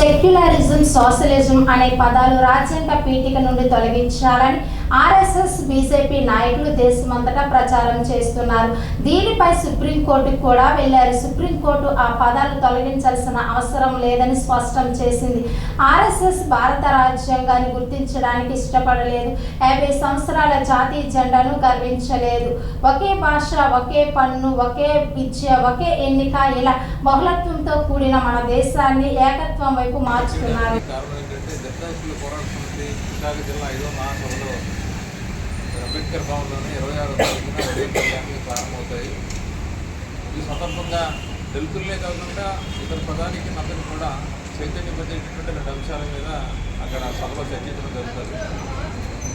Secularism socialism అనే పదాలు రాజ్యాంగ పీఠిక నుండి తొలగించాలని ఆర్ఎస్ఎస్ బీజేపీ నాయకులు దేశమంతటా ప్రచారం చేస్తున్నారు. దీనిపై సుప్రీంకోర్టుకు కూడా వెళ్ళారు. సుప్రీంకోర్టు ఆ పదాలు తొలగించాల్సిన అవసరం లేదని స్పష్టం చేసింది. ఆర్ఎస్ఎస్ భారత రాజ్యాంగాన్ని గుర్తించడానికి ఇష్టపడలేదు. యాభై సంవత్సరాల జాతీయ జెండాను గర్వించలేదు. ఒకే భాష ఒకే పన్ను ఒకే విద్య ఒకే ఎన్నిక ఇలా బహుళత్వంతో కూడిన మన దేశాన్ని ఏకత్వం వైపు మార్చుతున్నారు కారణం ఏంటంటే విశాఖ జిల్లా ఐదో మహాసభలో. అంబేద్కర్ భవన్లోనే ఇరవై ఆరో తారీఖున ఉదయం ప్రారంభమవుతాయి. ఈ సందర్భంగా దళితులే కాకుండా ఇతర ప్రధానికి అందరినీ కూడా చైతన్యపరిచేటటువంటి రెండు అంశాల మీద అక్కడ సభలో చర్చించడం జరుగుతుంది.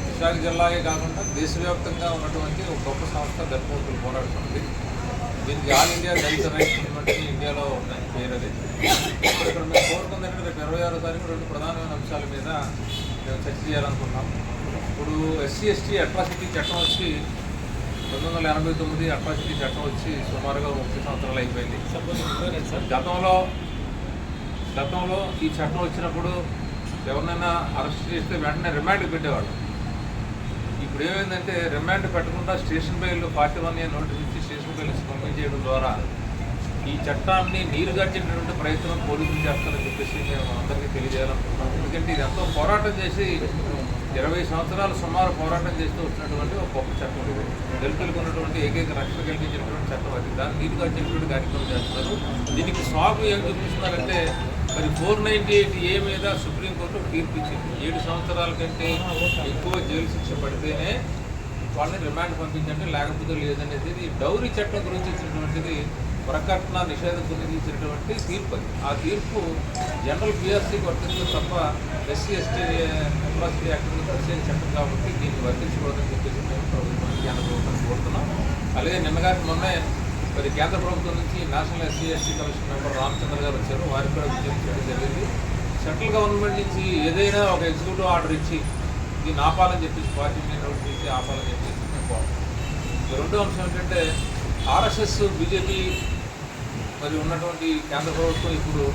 విశాఖ జిల్లాయే కాకుండా దేశవ్యాప్తంగా ఉన్నటువంటి ఒక గొప్ప సంస్థ దళితులు పోరాడుతుంది. దీనికి ఆల్ ఇండియా దళిత రైట్స్ ఇండియాలో దాని పేరు అది. ఇక్కడ మేము కోరుకుంది రేపు ఇరవై ఆరో తారీఖు రెండు ప్రధానమైన అంశాల మీద మేము చర్చ చేయాలనుకున్నాం ఇప్పుడు ఎస్సీ ఎస్టీ అట్రాసిటీ చట్టం వచ్చి పంతొమ్మిది వందల ఎనభై తొమ్మిది అట్రాసిటీ చట్టం వచ్చి సుమారుగా ముప్పై సంవత్సరాలు అయిపోయింది. గతంలో గతంలో ఈ చట్టం వచ్చినప్పుడు ఎవరినైనా అరెస్ట్ చేస్తే వెంటనే రిమాండ్కి పెట్టేవాడు ఇప్పుడు ఏమైందంటే రిమాండ్ పెట్టకుండా station bail forty one A notice ఇచ్చి స్టేషన్ బెయిల్ పంపించేయడం ద్వారా ఈ చట్టాన్ని నీరుగార్చేటటువంటి ప్రయత్నం పోలీసులు చేస్తారని చెప్పేసి మేము అందరికీ తెలియజేయాలనుకుంటున్నాం. ఎందుకంటే ఇది ఎంతో పోరాటం చేసి ఇరవై సంవత్సరాలు సుమారు పోరాటం చేస్తూ వచ్చినటువంటి ఒక గొప్ప చట్టం ఇది. దళితులకు ఉన్నటువంటి ఏకైక రక్షణ కల్పించినటువంటి చట్టం అది. దాన్ని నీరుగార్చేటటువంటి కార్యక్రమం చేస్తున్నారు. దీనికి సాగు ఏం చూపిస్తున్నారంటే మరి ఫోర్ నైంటీ ఎయిట్ ఏ మీద సుప్రీంకోర్టు తీర్పు ఇచ్చింది. ఏడు సంవత్సరాల కంటే ఎక్కువ జైలు శిక్ష పడితేనే వాళ్ళని రిమాండ్ పంపించండి లేకపోతే లేదనేది. ఇది డౌరీ చట్టం గురించి ఇచ్చినటువంటిది ప్రకటన నిషేధం గురించి తీర్పు అది. ఆ తీర్పు జనరల్ పిఎస్సీ వర్తించదు తప్ప ఎస్సీ ఎస్టీ ఎంప్లాసీ యాక్ట్ కింద ప్రత్యేక చట్టం కాబట్టి దీన్ని వర్తించకూడదని చెప్పేసి మేము ప్రభుత్వానికి అనుభవం కోరుతున్నాం. అలాగే నిన్నగారి మొన్నే మరి కేంద్ర ప్రభుత్వం నుంచి national SC ST commission member Ramachandra గారు వచ్చారు. వారికి కూడా విజ్ఞప్తి చేయడం జరిగింది. సెంట్రల్ గవర్నమెంట్ నుంచి ఏదైనా ఒక ఎగ్జిక్యూటివ్ ఆర్డర్ ఇచ్చి దీన్ని ఆపాలని చెప్పేసి పార్టీ నోటీస్ ఇచ్చి ఆపాలని చెప్పేసి మేము కోరుతున్నాం. రెండో అంశం ఏంటంటే ఆర్ఎస్ఎస్ బీజేపీ మరి ఉన్నటువంటి కేంద్ర ప్రభుత్వం ఇప్పుడు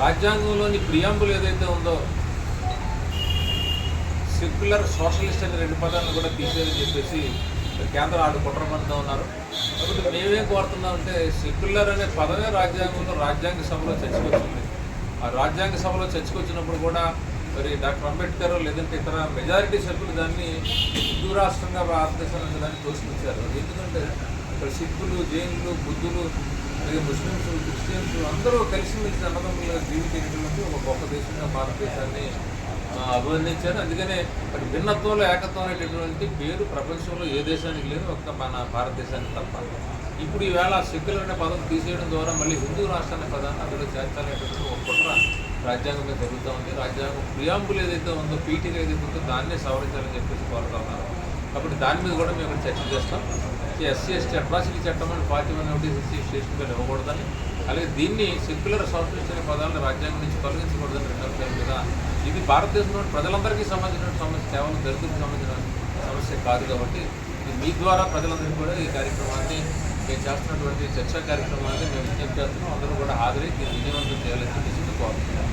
రాజ్యాంగంలోని ప్రియాంబులు ఏదైతే ఉందో సెక్యులర్ సోషలిస్ట్ అనే రెండు పదాలను కూడా తీసేదని చెప్పేసి కేంద్ర ఆడు కుట్రపడుతూ ఉన్నారు. కాబట్టి మేమేం కోరుతున్నామంటే సెక్యులర్ అనే పదమే రాజ్యాంగంలో రాజ్యాంగ సభలో చర్చకొచ్చింది. ఆ రాజ్యాంగ సభలో చర్చకొచ్చినప్పుడు కూడా మరి డాక్టర్ అంబేద్కర్ లేదంటే ఇతర మెజారిటీ సభ్యులు దాన్ని హిందూ రాష్ట్రంగా భారతదేశానికి దాన్ని తోసుకొచ్చారు ఎందుకంటే ఇక్కడ సిక్కులు జైన్లు బుద్ధులు అలాగే ముస్లిమ్స్ క్రిస్టియన్స్ అందరూ కలిసిమెలిసి అన్నదమ్ములుగా జీవించేటటువంటి ఒక గొప్ప దేశంగా భారతదేశాన్ని అభివర్ణించారు అందుకనే అటు భిన్నత్వంలో ఏకత్వం అనేటటువంటి పేరు ప్రపంచంలో ఏ దేశానికి లేదు ఒక్క మన భారతదేశానికి తప్ప. ఇప్పుడు ఈవేళ సిక్కులు అనే పదం తీసేయడం ద్వారా మళ్ళీ హిందూ రాష్ట్రాన్ని పదాన్ని అందులో చేర్చాలనేటువంటి ఒక కుట్ర రాజ్యాంగం మీద జరుగుతూ ఉంది. రాజ్యాంగం ప్రియాంబుల్ ఏదైతే ఉందో పీటీలు ఏదైతే ఉందో దాన్నే సవరించాలని చెప్పేసి కోరుతా ఉన్నారు. కాబట్టి దాని మీద కూడా మేము చర్చ చేస్తాం. ఎస్సీ ఎస్టీ అట్రాసిటీ చట్టం అని పార్టీ వన్ నోటీస్ ఇచ్చి స్టేషన్ బిల్ ఇవ్వకూడదని అలాగే దీన్ని సెక్యులర్ సోషలిస్ట్ అనే పదాలను రాజ్యాంగం నుంచి తొలగించకూడదని రెండు అంశాల మీద ఇది భారతదేశంలో ప్రజలందరికీ సంబంధించిన సమస్య కేవలం దళితులకు సంబంధించిన సమస్య కాదు కాబట్టి ఇది మీ ద్వారా ప్రజలందరికీ కూడా ఈ కార్యక్రమాన్ని మేము చేస్తున్నటువంటి చర్చా కార్యక్రమాన్ని మేము విజ్ఞప్తి చేస్తున్నాం. అందరూ కూడా హాజరై దీన్ని విజయవంతం చేయాలని చెప్పేసి కోరుతున్నాం